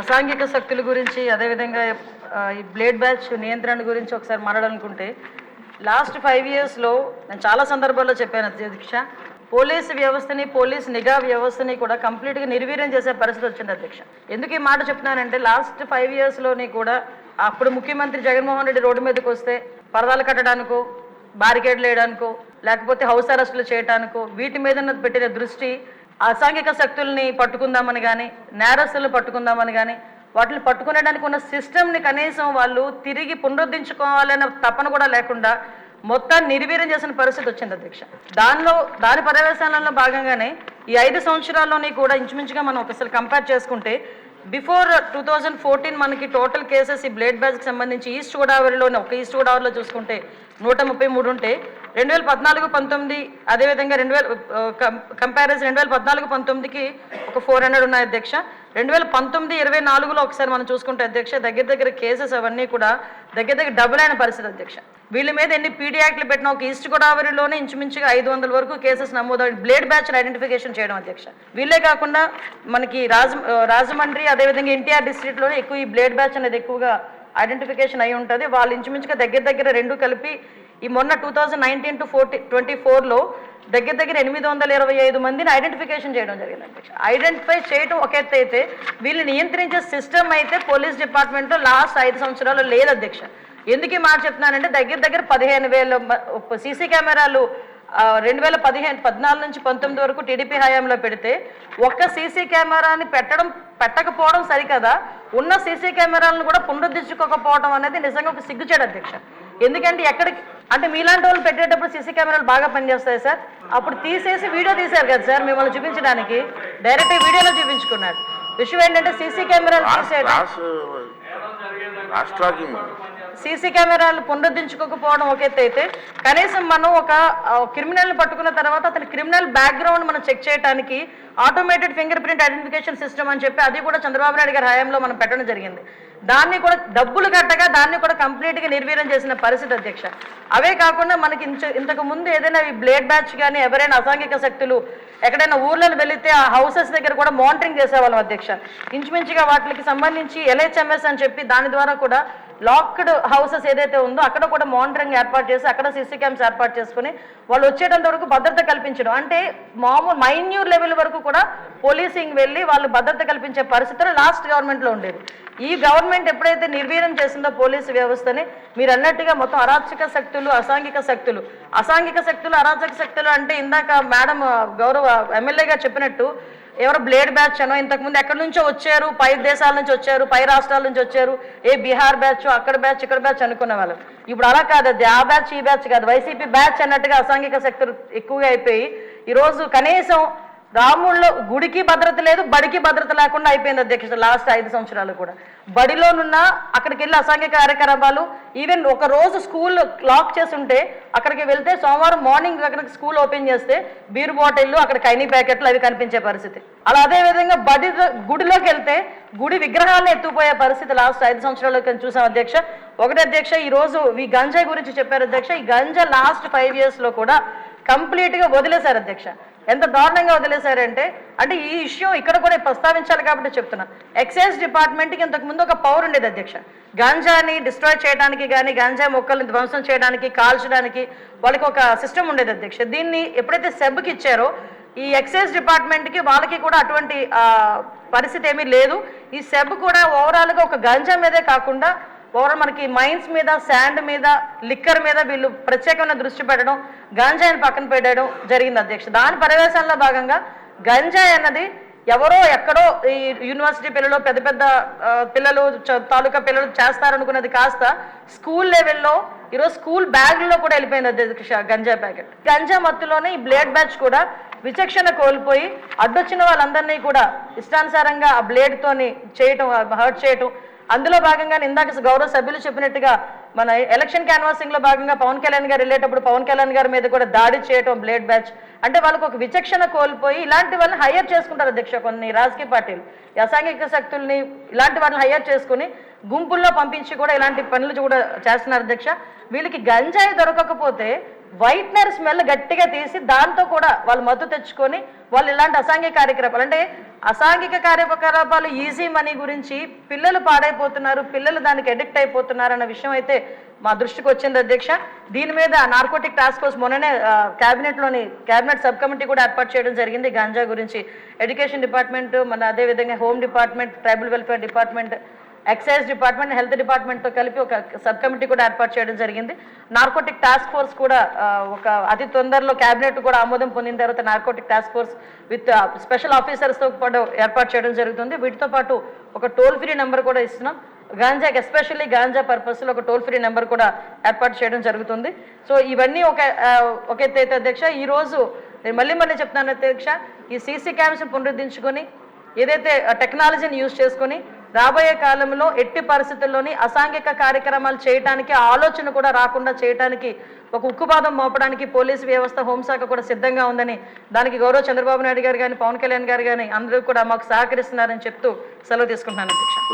అసాంఘిక శక్తుల గురించి అదేవిధంగా ఈ బ్లేడ్ బ్యాచ్ నియంత్రణ గురించి ఒకసారి మాట్లాడాలనుకుంటే లాస్ట్ ఫైవ్ ఇయర్స్లో నేను చాలా సందర్భాల్లో చెప్పాను అధ్యక్ష. పోలీసు వ్యవస్థని పోలీస్ నిఘా వ్యవస్థని కూడా కంప్లీట్గా నిర్వీర్యం చేసే పరిస్థితి వచ్చింది అధ్యక్ష. ఎందుకు ఈ మాట చెప్తున్నానంటే లాస్ట్ ఫైవ్ ఇయర్స్లోని కూడా అప్పుడు ముఖ్యమంత్రి జగన్మోహన్ రెడ్డి రోడ్డు మీదకి వస్తే పరదాలు కట్టడానికో బారికేడ్లు వేయడానికో లేకపోతే హౌస్ అరెస్టులు చేయడానికో వీటి మీద పెట్టిన దృష్టి అసాంఘిక శక్తుల్ని పట్టుకుందామని కానీ నేరస్తులు పట్టుకుందామని కానీ వాటిని పట్టుకునేడానికి ఉన్న సిస్టమ్ని కనీసం వాళ్ళు తిరిగి పునరుద్ధరించుకోవాలన్న తపన కూడా లేకుండా మొత్తాన్ని నిర్వీర్యం చేసిన పరిస్థితి వచ్చింది అధ్యక్ష. దానిలో దాని పర్యవేశాలలో భాగంగానే ఈ ఐదు సంవత్సరాల్లోని కూడా ఇంచుమించుగా మనం ఒకసారి కంపేర్ చేసుకుంటే బిఫోర్ టూ థౌజండ్ ఫోర్టీన్ మనకి టోటల్ కేసెస్ ఈ బ్లేడ్ బ్యాచ్కి సంబంధించి ఈస్ట్ గోదావరిలోని ఒక ఈస్ట్ గోదావరిలో చూసుకుంటే నూట ముప్పై మూడు ఉంటే రెండు వేల పద్నాలుగు పంతొమ్మిది అదేవిధంగా రెండు వేల కంపారిజన్ రెండు వేల పద్నాలుగు పంతొమ్మిదికి ఒక ఫోర్ హండ్రెడ్ ఉన్నాయి అధ్యక్ష. రెండు వేల పంతొమ్మిది ఇరవై నాలుగులో ఒకసారి మనం చూసుకుంటే అధ్యక్ష దగ్గర దగ్గర కేసెస్ అవన్నీ కూడా దగ్గర దగ్గర డబుల్ అయిన పరిస్థితి అధ్యక్ష. వీళ్ళ మీద ఎన్ని పీడీ యాక్ట్లు పెట్టినా ఒక ఈస్ట్ గోదావరిలోనే ఇంచుమించుగా ఐదు వందల వరకు కేసెస్ నమోదు బ్లేడ్ బ్యాచ్ ఐడెంటిఫికేషన్ చేయడం అధ్యక్ష. వీళ్ళే కాకుండా మనకి రాజ రాజమండ్రి అదేవిధంగా ఎన్టీఆర్ డిస్ట్రిక్ట్లోనే ఎక్కువ ఈ బ్లేడ్ బ్యాచ్ అనేది ఎక్కువగా ఐడెంటిఫికేషన్ అయి ఉంటుంది. వాళ్ళు ఇంచుమించుగా దగ్గర దగ్గర రెండు కలిపి ఈ మొన్న two thousand nineteen to forty twenty ఫోర్లో దగ్గర దగ్గర ఎనిమిది వందల ఇరవై ఐదు మందిని ఐడెంటిఫికేషన్ చేయడం జరిగింది అధ్యక్ష. ఐడెంటిఫై చేయడం ఒక ఎత్తు అయితే వీళ్ళు నియంత్రించే సిస్టమ్ అయితే పోలీస్ డిపార్ట్మెంట్లో లాస్ట్ ఐదు సంవత్సరాలు లేదు అధ్యక్ష. ఎందుకు ఈ మాట చెప్తున్నానంటే దగ్గర దగ్గర పదిహేను వేల సీసీ కెమెరాలు రెండు వేల పదిహేను పద్నాలుగు నుంచి పంతొమ్మిది వరకు టీడీపీ హయాంలో పెడితే ఒక్క సీసీ కెమెరాని పెట్టడం పెట్టకపోవడం సరికదా? ఉన్న సీసీ కెమెరాలను కూడా పునరుద్ధరించుకోకపోవడం అనేది నిజంగా ఒక సిగ్గుచేడు అధ్యక్ష. ఎందుకంటే ఎక్కడికి అంటే మీలాంటి వాళ్ళు పెట్టేటప్పుడు సీసీ కెమెరాలు బాగా పనిచేస్తాయి సార్. అప్పుడు తీసేసి వీడియో తీశారు కదా సార్ మిమ్మల్ని చూపించడానికి. డైరెక్ట్ వీడియోలో చూపించుకున్నారు. విషయం ఏంటంటే సీసీ కెమెరాలు తీసేయడం. రాష్ట్రాకి సీసీ కెమెరాలు పునరుద్ధరించుకోకపోవడం ఒక ఎత్తు అయితే కనీసం మనం ఒక క్రిమినల్ పట్టుకున్న తర్వాత అతని క్రిమినల్ బ్యాక్గ్రౌండ్ మనం చెక్ చేయడానికి automated finger print identification system అని చెప్పి అది కూడా చంద్రబాబు నాయుడు గారి హయాంలో మనం పెట్టడం జరిగింది. దాన్ని కూడా డబ్బులు కట్టగా దాన్ని కూడా కంప్లీట్గా నిర్వీర్యం చేసిన పరిస్థితి అధ్యక్ష. అవే కాకుండా మనకి ఇంతకు ముందు ఏదైనా ఈ బ్లేడ్ బ్యాచ్ కానీ ఎవరైనా అసాంఘిక శక్తులు ఎక్కడైనా ఊర్లను వెళితే ఆ హౌసెస్ దగ్గర కూడా మానిటరింగ్ చేసేవాళ్ళం అధ్యక్ష. ఇంచుమించుగా వాటికి సంబంధించి ఎల్హెచ్ఎంఎస్ అని చెప్పి దాని ద్వారా కూడా లాక్డ్ హౌసెస్ ఏదైతే ఉందో అక్కడ కూడా మానిటరింగ్ ఏర్పాటు చేసి అక్కడ సీసీ క్యామ్స్ ఏర్పాటు చేసుకుని వాళ్ళు వచ్చేటంత వరకు భద్రత కల్పించడం. అంటే మామూలు మైన్యూర్ లెవెల్ వరకు కూడా పోలీసింగ్ వెళ్ళి వాళ్ళు భద్రత కల్పించే పరిస్థితులు లాస్ట్ గవర్నమెంట్లో ఉండేది ఈ గవర్నమెంట్ ఎప్పుడైతే నిర్వీర్యం చేసిందో పోలీసు వ్యవస్థని మీరు అన్నట్టుగా మొత్తం అరాచక శక్తులు అసాంఘిక శక్తులు. అసాంఘిక శక్తులు అరాచక శక్తులు అంటే ఇందాక మేడం గౌరవ ఎమ్మెల్యేగా చెప్పినట్టు ఎవరో బ్లేడ్ బ్యాచ్ అనో ఇంతకుముందు ఎక్కడి నుంచో వచ్చారు? పై దేశాల నుంచి వచ్చారు? పై రాష్ట్రాల నుంచి వచ్చారు? ఏ బీహార్ బ్యాచ్ అక్కడ బ్యాచ్ ఇక్కడ బ్యాచ్ అనుకునే వాళ్ళు. ఇప్పుడు అలా కాదు అది ఆ బ్యాచ్ ఈ బ్యాచ్ కాదు. వైసీపీ బ్యాచ్ అన్నట్టుగా అసాంఘిక శక్తులు ఎక్కువగా అయిపోయి ఈరోజు కనీసం రాముళ్ళు గుడికి భద్రత లేదు బడికి భద్రత లేకుండా అయిపోయింది అధ్యక్ష లాస్ట్ ఐదు సంవత్సరాలు కూడా. బడిలోనున్న అక్కడికి వెళ్ళి అసాంఘిక కార్యకలాపాలు ఈవెన్ ఒక రోజు స్కూల్ లాక్ చేసి ఉంటే అక్కడికి వెళ్తే సోమవారం మార్నింగ్ అక్కడికి స్కూల్ ఓపెన్ చేస్తే బీర్ బాటిల్ అక్కడ కైనీ ప్యాకెట్లు అవి కనిపించే పరిస్థితి. అలా అదే విధంగా బడి గుడిలోకి వెళ్తే గుడి విగ్రహాలను ఎత్తుపోయే పరిస్థితి లాస్ట్ ఐదు సంవత్సరాలు చూసాం అధ్యక్ష. ఒకటి అధ్యక్ష ఈ రోజు ఈ గంజాయి గురించి చెప్పారు అధ్యక్ష. ఈ గంజా లాస్ట్ ఫైవ్ ఇయర్స్లో కూడా కంప్లీట్గా వదిలేశారు అధ్యక్ష. ఎంత దారుణంగా వదిలేశారంటే అంటే ఈ విషయం ఇక్కడ కూడా ప్రస్తావించాలి కాబట్టి చెప్తున్నా. ఎక్సైజ్ డిపార్ట్మెంట్కి ఇంతకుముందు ఒక పవర్ ఉండేది అధ్యక్ష. గాంజాని డిస్ట్రాయ్ చేయడానికి కానీ గాంజా మొక్కల్ని ధ్వంసం చేయడానికి కాల్చడానికి వాళ్ళకి ఒక సిస్టమ్ ఉండేది అధ్యక్ష. దీన్ని ఎప్పుడైతే సెబ్కి ఇచ్చారో ఈ ఎక్సైజ్ డిపార్ట్మెంట్కి వాళ్ళకి కూడా అటువంటి పరిస్థితి ఏమీ లేదు. ఈ సెబ్ కూడా ఓవరాల్గా ఒక గంజా మీదే కాకుండా ఓవరాల్ మనకి మైన్స్ మీద శాండ్ మీద లిక్కర్ మీద వీళ్ళు ప్రత్యేకమైన దృష్టి పెట్టడం గంజాయిని పక్కన పెట్టడం జరిగింది అధ్యక్ష. దాని పరివేశంలో భాగంగా గంజాయి అన్నది ఎవరో ఎక్కడో ఈ యూనివర్సిటీ పిల్లలు పెద్ద పెద్ద పిల్లలు తాలూకా పిల్లలు చేస్తారనుకున్నది కాస్త స్కూల్ లెవెల్లో ఈరోజు స్కూల్ బ్యాగ్లో కూడా వెళ్ళిపోయింది అధ్యక్ష గంజా ప్యాకెట్. గంజా మత్తులోనే ఈ బ్లేడ్ బ్యాచ్ కూడా విచక్షణ కోల్పోయి అడ్డొచ్చిన వాళ్ళందరినీ కూడా ఇష్టానుసారంగా ఆ బ్లేడ్తోని చేయటం హర్ట్ చేయటం అందులో భాగంగా ఇందాక గౌరవ సభ్యులు చెప్పినట్టుగా మన ఎలక్షన్ క్యాన్వాసింగ్లో భాగంగా పవన్ కళ్యాణ్ గారు వెళ్ళేటప్పుడు పవన్ కళ్యాణ్ గారి మీద కూడా దాడి చేయటం బ్లేడ్ బ్యాచ్. అంటే వాళ్ళకు ఒక విచక్షణ కోల్పోయి ఇలాంటి వాళ్ళని హైయర్ చేసుకుంటారు అధ్యక్ష కొన్ని రాజకీయ పార్టీలు. అసాంఘిక శక్తుల్ని ఇలాంటి వాళ్ళని హైయర్ చేసుకుని గుంపుల్లో పంపించి కూడా ఇలాంటి పనులు కూడా చేస్తున్నారు అధ్యక్ష. వీళ్ళకి గంజాయి దొరకకపోతే వైట్నర్ స్మెల్ గట్టిగా తీసి దాంతో కూడా వాళ్ళు మద్దు తెచ్చుకొని వాళ్ళు ఇలాంటి అసాంఘిక కార్యకలాపాలు అంటే అసాంఘిక కార్యకలాపాలు ఈజీ మనీ గురించి పిల్లలు పాడైపోతున్నారు పిల్లలు దానికి అడిక్ట్ అయిపోతున్నారు అన్న విషయం అయితే మా దృష్టికి వచ్చింది అధ్యక్ష. దీని మీద నార్కోటిక్ టాస్క్ ఫోర్స్ మొన్ననే క్యాబినెట్లోని క్యాబినెట్ సబ్ కమిటీ కూడా ఏర్పాటు చేయడం జరిగింది. గాంజా గురించి ఎడ్యుకేషన్ డిపార్ట్మెంట్ మన అదే విధంగా home department tribal welfare department excise department health డిపార్ట్మెంట్తో కలిపి ఒక సబ్ కమిటీ కూడా ఏర్పాటు చేయడం జరిగింది. నార్కోటిక్ టాస్క్ ఫోర్స్ కూడా ఒక అతి తొందరలో కేబినెట్ కూడా ఆమోదం పొందిన తర్వాత narcotic task force with special ఆఫీసర్స్తో పాటు ఏర్పాటు చేయడం జరుగుతుంది. వీటితో పాటు ఒక టోల్ ఫ్రీ నెంబర్ కూడా ఇస్తున్నాం. గాంజాకి ఎస్పెషల్లీ గాంజా పర్పస్లో ఒక టోల్ ఫ్రీ నెంబర్ కూడా ఏర్పాటు చేయడం జరుగుతుంది. సో ఇవన్నీ ఒక ఒక ఎత్తు అయితే అధ్యక్ష ఈరోజు నేను మళ్ళీ మళ్ళీ చెప్తున్నాను అధ్యక్ష ఈ సీసీ క్యామ్స్ పునరుద్ధరించుకొని ఏదైతే టెక్నాలజీని యూజ్ చేసుకొని రాబోయే కాలంలో ఎట్టి పరిస్థితుల్లోని అసాంఘిక కార్యక్రమాలు చేయటానికి ఆలోచన కూడా రాకుండా చేయటానికి ఒక ఉక్కుపాదం మోపడానికి పోలీసు వ్యవస్థ హోంశాఖ కూడా సిద్ధంగా ఉందని దానికి గౌరవ చంద్రబాబు నాయుడు గారు కానీ పవన్ కళ్యాణ్ గారు కానీ అందరూ కూడా మాకు సహకరిస్తున్నారని చెప్తూ సెలవు తీసుకుంటున్నాను అధ్యక్ష.